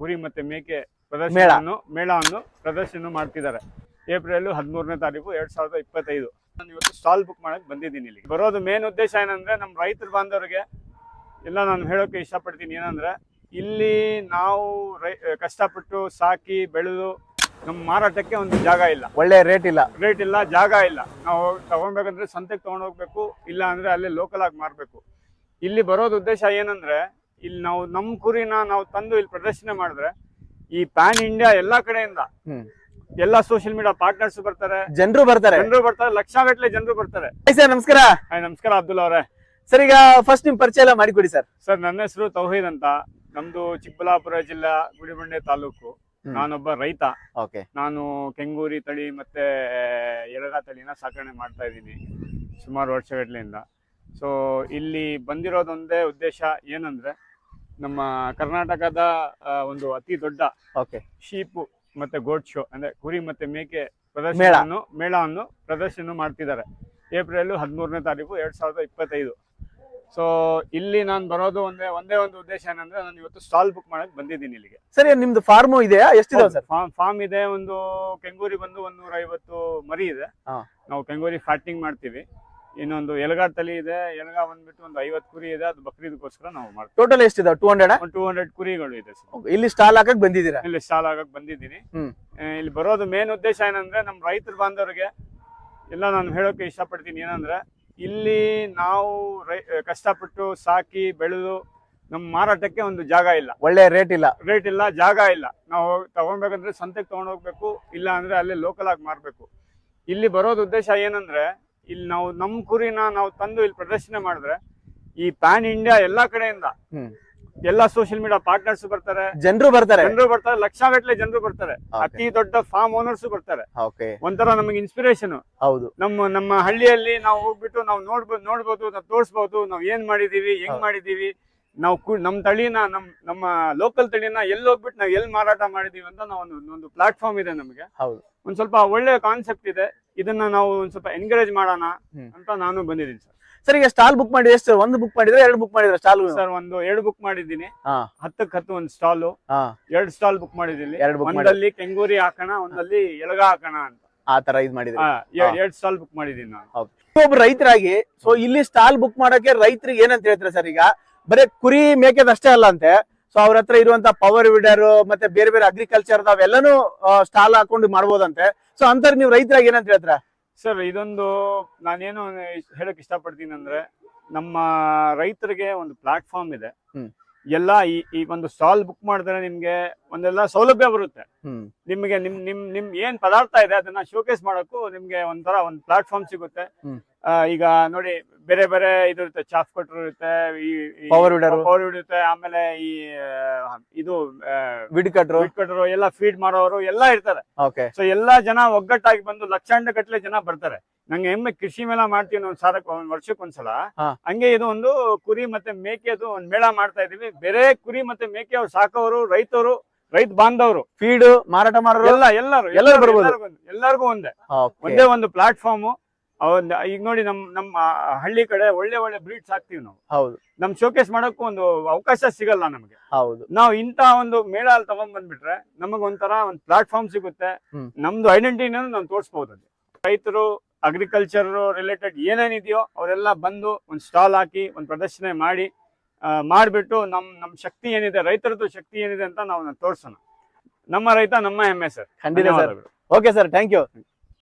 ಕುರಿ ಮತ್ತೆ ಮೇಕೆ ಪ್ರದರ್ಶನವನ್ನು ಮೇಳವನ್ನು ಪ್ರದರ್ಶನ ಮಾಡ್ತಿದ್ದಾರೆ. ಏಪ್ರಿಲ್ ಹದಿಮೂರನೇ ತಾರೀಕು ಎರಡ್ ಸಾವಿರದ ಇಪ್ಪತ್ತೈದು. ನಾನು ಇವತ್ತು ಸ್ಟಾಲ್ ಬುಕ್ ಮಾಡಕ್ ಬಂದಿದ್ದೀನಿ ಇಲ್ಲಿ ಬರೋದು ಮೇನ್ ಉದ್ದೇಶ ಏನಂದ್ರೆ ನಮ್ಮ ರೈತರು ಬಾಂಧವರಿಗೆ ಎಲ್ಲ ನಾನು ಹೇಳೋಕೆ ಇಷ್ಟಪಡ್ತೀನಿ ಏನಂದ್ರೆ ಇಲ್ಲಿ ನಾವು ರೈ ಕಷ್ಟಪಟ್ಟು ಸಾಕಿ ಬೆಳೆದು ನಮ್ಮ ಮಾರಾಟಕ್ಕೆ ಒಂದು ಜಾಗ ಇಲ್ಲ. ಒಳ್ಳೆ ರೇಟ್ ಇಲ್ಲ. ರೇಟ್ ಇಲ್ಲ ಜಾಗ ಇಲ್ಲ. ನಾವು ತಗೊಬೇಕಂದ್ರೆ ಸಂತೆಗೆ ತಗೊಂಡೋಗ್ಬೇಕು ಇಲ್ಲ ಅಂದ್ರೆ ಅಲ್ಲೇ ಲೋಕಲ್ ಆಗಿ ಮಾರ್ಬೇಕು. ಇಲ್ಲಿ ಬರೋದು ಉದ್ದೇಶ ಏನಂದ್ರೆ ಇಲ್ಲಿ ನಾವು ನಮ್ಮ ಕುರಿನ ನಾವು ತಂದು ಇಲ್ಲಿ ಪ್ರದರ್ಶನ ಮಾಡಿದ್ರೆ ಈ ಪ್ಯಾನ್ ಇಂಡಿಯಾ ಎಲ್ಲಾ ಕಡೆಯಿಂದ ಎಲ್ಲಾ ಸೋಷಿಯಲ್ ಮೀಡಿಯಾ ಪಾರ್ಟ್ನರ್ಸ್ ಬರ್ತಾರೆ. ಜನರು ಬರ್ತಾರೆ. ಜನರು ಬರ್ತಾರೆ. ಲಕ್ಷಗಟ್ಟಲೆ ಜನರು ಬರ್ತಾರೆ. ಸರ್ ನಮಸ್ಕಾರ. ನಮಸ್ಕಾರ ಅಬ್ದುಲ್ ಅವರೇ. ಸರ್ ಈಗ ಫಸ್ಟ್ ನಿಮ್ ಪರಿಚಯ ಎಲ್ಲ ಮಾಡಿಕೊಡಿ ಸರ್ ಸರ್ ನನ್ನ ಹೆಸರು ತೌಹೀದ್ ಅಂತ. ನಮ್ದು ಚಿಕ್ಕಬಳ್ಳಾಪುರ ಜಿಲ್ಲಾ ಗುಡಿಬಂಡೆ ತಾಲೂಕು. ನಾನೊಬ್ಬ ರೈತ. ಓಕೆ ನಾನು ಕೆಂಗೂರಿ ತಳಿ ಮತ್ತೆ ಎಳಗ ತಳಿನ ಸಾಕಣೆ ಮಾಡ್ತಾ ಇದ್ದೀನಿ ಸುಮಾರು ವರ್ಷಗಟ್ಲೆಯಿಂದ. ಸೊ ಇಲ್ಲಿ ಬಂದಿರೋದೊಂದೇ ಉದ್ದೇಶ ಏನಂದ್ರೆ ನಮ್ಮ ಕರ್ನಾಟಕದ ಒಂದು ಅತಿ ದೊಡ್ಡ ಓಕೆ ಶೀಪು ಮತ್ತೆ ಗೋಡ್ ಶೋ ಅಂದ್ರೆ ಕುರಿ ಮತ್ತೆ ಮೇಕೆ ಪ್ರದರ್ಶನ ಮೇಳವನ್ನು ಪ್ರದರ್ಶನ ಮಾಡ್ತಿದ್ದಾರೆ. ಏಪ್ರಿಲ್ ಹದಿಮೂರನೇ ತಾರೀಕು ಎರಡ್ ಸಾವಿರದ ಇಪ್ಪತ್ತೈದು. ಸೊ ಇಲ್ಲಿ ನಾನು ಬರೋದು ಒಂದೇ ಒಂದೇ ಒಂದು ಉದ್ದೇಶ ಏನಂದ್ರೆ ನಾನು ಇವತ್ತು ಸ್ಟಾಲ್ ಬುಕ್ ಮಾಡಕ್ ಬಂದಿದ್ದೀನಿ ಇಲ್ಲಿಗೆ. ಸರಿ ನಿಮ್ದು ಫಾರ್ಮ್ ಇದೆಯಾ? ಎಷ್ಟಿದಾವೆ ಸರ್ ಫಾರ್ಮ್ ಫಾರ್ಮ್ ಇದೆ ಒಂದು ಕೆಂಗೂರಿ ಬಂದು ಒಂದ್ ನೂರ ಐವತ್ತು ಮರಿ ಇದೆ. ನಾವು ಕೆಂಗೂರಿ ಫ್ಯಾಟಿಂಗ್ ಮಾಡ್ತೀವಿ. ಇನ್ನೊಂದು ಎಲ್ಗಾಡ್ ತಳಿ ಇದೆ ಎಲಗಾ ಬಂದ್ಬಿಟ್ಟು ಒಂದು ಐವತ್ತು ಕುರಿ ಇದೆ ಅದು ಬಕ್ರೀದ್ಗೋಸ್ಕರ ನಾವು ಮಾಡ್ತೀವಿ. ಟೋಟಲ್ ಎಷ್ಟಿದಾವೆ ಟೂ ಹಂಡ್ರೆಡ್ ಟೂ ಹಂಡ್ರೆಡ್ ಕುರಿಗಳು ಇದೆ ಸರ್. ಇಲ್ಲಿ ಸ್ಟಾಲ್ ಹಾಕಕ್ ಬಂದಿದ್ದೀರಾ? ಇಲ್ಲಿ ಸ್ಟಾಲ್ ಆಗಕ್ ಬಂದಿದ್ದೀನಿ. ಹ್ಮ್. ಇಲ್ಲಿ ಬರೋದು ಮೇನ್ ಉದ್ದೇಶ ಏನಂದ್ರೆ ನಮ್ಮ ರೈತರ ಬಾಂಧವರಿಗೆ ಎಲ್ಲ ನಾನು ಹೇಳೋಕೆ ಇಷ್ಟಪಡ್ತೀನಿ ಏನಂದ್ರೆ ಇಲ್ಲಿ ನಾವು ರೈ ಕಷ್ಟಪಟ್ಟು ಸಾಕಿ ಬೆಳೆದು ನಮ್ಮ ಮಾರಾಟಕ್ಕೆ ಒಂದು ಜಾಗ ಇಲ್ಲ. ಒಳ್ಳೆ ರೇಟ್ ಇಲ್ಲ. ರೇಟ್ ಇಲ್ಲ ಜಾಗ ಇಲ್ಲ. ನಾವು ತಗೊಬೇಕಂದ್ರೆ ಸಂತೆಗೆ ತಗೊಂಡೋಗ್ಬೇಕು ಇಲ್ಲ ಅಂದ್ರೆ ಅಲ್ಲೇ ಲೋಕಲ್ ಆಗಿ ಮಾರ್ಬೇಕು. ಇಲ್ಲಿ ಬರೋದು ಉದ್ದೇಶ ಏನಂದ್ರೆ ಇಲ್ಲಿ ನಾವು ನಮ್ಮ ಕುರಿನ ನಾವು ತಂದು ಇಲ್ಲಿ ಪ್ರದರ್ಶನ ಮಾಡಿದ್ರೆ ಈ ಪ್ಯಾನ್ ಇಂಡಿಯಾ ಎಲ್ಲಾ ಕಡೆಯಿಂದ. ಎಲ್ಲಾ ಸೋಷಿಯಲ್ ಮೀಡಿಯಾ ಪಾರ್ಟ್ನರ್ಸ್ ಬರ್ತಾರೆ. ಜನರು ಬರ್ತಾರೆ. ಜನರು ಬರ್ತಾರೆ. ಲಕ್ಷಗಟ್ಟಲೆ ಜನರು ಬರ್ತಾರೆ. ಅತಿ ದೊಡ್ಡ ಫಾರ್ಮ್ ಓನರ್ಸ್ ಬರ್ತಾರೆ. ಒಂಥರ ನಮಗೆ ಇನ್ಸ್ಪಿರೇಷನ್ ಹೌದು. ನಮ್ಮ ನಮ್ಮ ಹಳ್ಳಿಯಲ್ಲಿ ನಾವು ಹೋಗ್ಬಿಟ್ಟು ನಾವು ನೋಡ್ಬೋದು ನೋಡ್ಬೋದು ನಾವು ತೋರಿಸ್ಬೋದು ನಾವು ಏನ್ ಮಾಡಿದೀವಿ ಹೆಂಗ್ ಮಾಡಿದೀವಿ ನಾವು ನಮ್ ತಳಿನ ನಮ್ ನಮ್ಮ ಲೋಕಲ್ ತಳಿನ ಎಲ್ಲಿ ಹೋಗ್ಬಿಟ್ಟು ನಾವು ಎಲ್ಲಿ ಮಾರಾಟ ಮಾಡಿದೀವಿ ಅಂತ ನಾವು ಒಂದು ಒಂದು ಪ್ಲಾಟ್ಫಾರ್ಮ್ ಇದೆ ನಮಗೆ. ಹೌದು. ಒಂದ್ ಸ್ವಲ್ಪ ಒಳ್ಳೆ ಕಾನ್ಸೆಪ್ಟ್ ಇದೆ. ಇದನ್ನ ನಾವು ಒಂದ್ ಸ್ವಲ್ಪ ಎನ್ಕರೇಜ್ ಮಾಡೋಣ ಅಂತ ನಾನು ಬಂದಿದ್ದೀನಿ ಸರ್. ಸರ್ ಈಗ ಸ್ಟಾಲ್ ಬುಕ್ ಮಾಡಿದ್ರೆ ಎಷ್ಟು ಒಂದು ಬುಕ್ ಮಾಡಿದ್ರೆ ಎರಡು ಬುಕ್ ಮಾಡಿದ್ರೆ ಸ್ಟಾಲ್ ಸರ್ ಒಂದು ಎರಡು ಬುಕ್ ಮಾಡಿದ್ದೀನಿ. ಹತ್ತಕ್ಕೆ ಹತ್ತು ಒಂದು ಸ್ಟಾಲ್ ಎರಡು ಸ್ಟಾಲ್ ಬುಕ್ ಮಾಡಿದ್ದೀನಿ. ಎರಡು ಒಂದಲ್ಲಿ ಕೆಂಗೂರಿ ಹಾಕೋಣ ಒಂದಲ್ಲಿ ಎಲಗ ಹಾಕೋಣ ಅಂತ. ಆ ತರ ಇದ್ ಮಾಡಿದ್ರೆ. ಎರಡ್ ಸ್ಟಾಲ್ ಬುಕ್ ಮಾಡಿದ್ದೀನಿ ನಾನು. ಒಬ್ಬ ರೈತರಾಗಿ ಸೊ ಇಲ್ಲಿ ಸ್ಟಾಲ್ ಬುಕ್ ಮಾಡೋಕೆ ರೈತರಿಗೆ ಏನಂತ ಹೇಳ್ತಾರೆ ಸರ್ ಈಗ? ಬರೀ ಕುರಿ ಮೇಕೆದಷ್ಟೇ ಅಲ್ಲ ಅಂತೆ ಸೊ ಅವ್ರ ಹತ್ರ ಇರುವಂತ ಪವರ್ ವಿಡರ್ ಮತ್ತೆ ಬೇರೆ ಬೇರೆ ಅಗ್ರಿಕಲ್ಚರ್ ಅವೆಲ್ಲನೂ ಸ್ಟಾಲ್ ಹಾಕೊಂಡು ಮಾಡ್ಬೋದಂತೆ. ಸೊ ಅಂತಾರೆ ನೀವು ರೈತರಾಗಿ ಏನಂತ ಹೇಳ್ತೀರಾ? ಸರ್ ಇದೊಂದು ನಾನೇನು ಹೇಳಕ್ ಇಷ್ಟಪಡ್ತೀನಿ ಅಂದ್ರೆ ನಮ್ಮ ರೈತರಿಗೆ ಒಂದು ಪ್ಲಾಟ್ಫಾರ್ಮ್ ಇದೆ. ಎಲ್ಲ ಈ ಈ ಒಂದು ಸ್ಟಾಲ್ ಬುಕ್ ಮಾಡಿದ್ರೆ ನಿಮ್ಗೆ ಒಂದೆಲ್ಲ ಸೌಲಭ್ಯ ಬರುತ್ತೆ. ನಿಮ್ಗೆ ನಿಮ್ ನಿಮ್ ನಿಮ್ ಏನ್ ಪದಾರ್ಥ ಇದೆ ಅದನ್ನ ಶೋಕೇಸ್ ಮಾಡಕ್ಕೂ ನಿಮ್ಗೆ ಒಂಥರ ಒಂದ್ ಪ್ಲಾಟ್ಫಾರ್ಮ್ ಸಿಗುತ್ತೆ. ಈಗ ನೋಡಿ ಬೇರೆ ಬೇರೆ ಇದು ಇರುತ್ತೆ ಚಾಫ್ ಕೊಟ್ಟರು ಇರುತ್ತೆ ಈ ಪವರ್ ಪವರ್ ಇರುತ್ತೆ ಆಮೇಲೆ ಈ ಇದು ವಿಡ್ ಕಟ್ರು ಕಟ್ರು ಎಲ್ಲ ಫೀಡ್ ಮಾಡೋರು ಎಲ್ಲ ಇರ್ತಾರೆ. ಸೊ ಎಲ್ಲಾ ಜನ ಒಗ್ಗಟ್ಟಾಗಿ ಬಂದು ಲಕ್ಷಾಂಡ ಗಟ್ಟಲೆ ಜನ ಬರ್ತಾರೆ. ನಂಗೆ ಹೆಮ್ಮೆ ಕೃಷಿ ಮೇಳ ಮಾಡ್ತೀವಿ ಒಂದ್ ಸಾರ ಒಂದ್ ವರ್ಷಕ್ಕೆ ಒಂದ್ಸಲ. ಹಾ. ಹಂಗೆ ಇದು ಒಂದು ಕುರಿ ಮತ್ತೆ ಮೇಕೆದು ಒಂದ್ ಮೇಳ ಮಾಡ್ತಾ ಇದೀವಿ. ಬೇರೆ ಕುರಿ ಮತ್ತೆ ಮೇಕೆ ಅವ್ರು ಸಾಕೋರು ರೈತರು ರೈತ ಬಾಂಧವರು. ಫೀಡ್ ಮಾರಾಟ ಮಾಡೋರು? ಎಲ್ಲ ಎಲ್ಲರೂ ಎಲ್ಲರೂ ಬರ್ಬೋದು. ಎಲ್ಲರಿಗೂ ಒಂದೇ. ಒಂದೇ. ಒಂದೇ ಪ್ಲಾಟ್ಫಾರ್ಮ್ ಈಗ ನೋಡಿ ನಮ್ ನಮ್ಮ ಹಳ್ಳಿ ಕಡೆ ಒಳ್ಳೆ ಒಳ್ಳೆ ಬ್ರೀಡ್ಸ್ ಹಾಕ್ತಿವಿ ನಾವು. ಹೌದು. ನಮ್ ಶೋಕೇಸ್ ಮಾಡಕ್ಕೂ ಒಂದು ಅವಕಾಶ ಸಿಗಲ್ಲ ನಮಗೆ. ಹೌದು. ನಾವು ಇಂತ ಒಂದು ಮೇಳ ಅಲ್ಲಿ ತಗೊಂಡ್ ಬಂದ್ಬಿಟ್ರೆ ನಮಗ್ ಒಂಥರ ಒಂದು ಪ್ಲಾಟ್ಫಾರ್ಮ್ ಸಿಗುತ್ತೆ. ನಮ್ದು ಐಡೆಂಟಿಟಿನ ನಾವು ತೋರಿಸಬಹುದು ಅಲ್ಲಿ ರೈತರು ಅಗ್ರಿಕಲ್ಚರ್ ರಿಲೇಟೆಡ್ ಏನೇನಿದೆಯೋ ಅವರೆಲ್ಲ ಬಂದು ಒಂದ್ ಸ್ಟಾಲ್ ಹಾಕಿ ಒಂದ್ ಪ್ರದರ್ಶನ ಮಾಡಿ ಮಾಡ್ಬಿಟ್ಟು ನಮ್ಮ ನಮ್ಮ ಶಕ್ತಿ ಏನಿದೆ ರೈತರದ್ದು ಶಕ್ತಿ ಏನಿದೆ ಅಂತ ನಾವು ತೋರಿಸೋಣ. ನಮ್ಮ ರೈತ ನಮ್ಮ ಹೆಮ್ಮೆ ಸರ್. ಖಂಡಿತ sir. Okay sir thank you.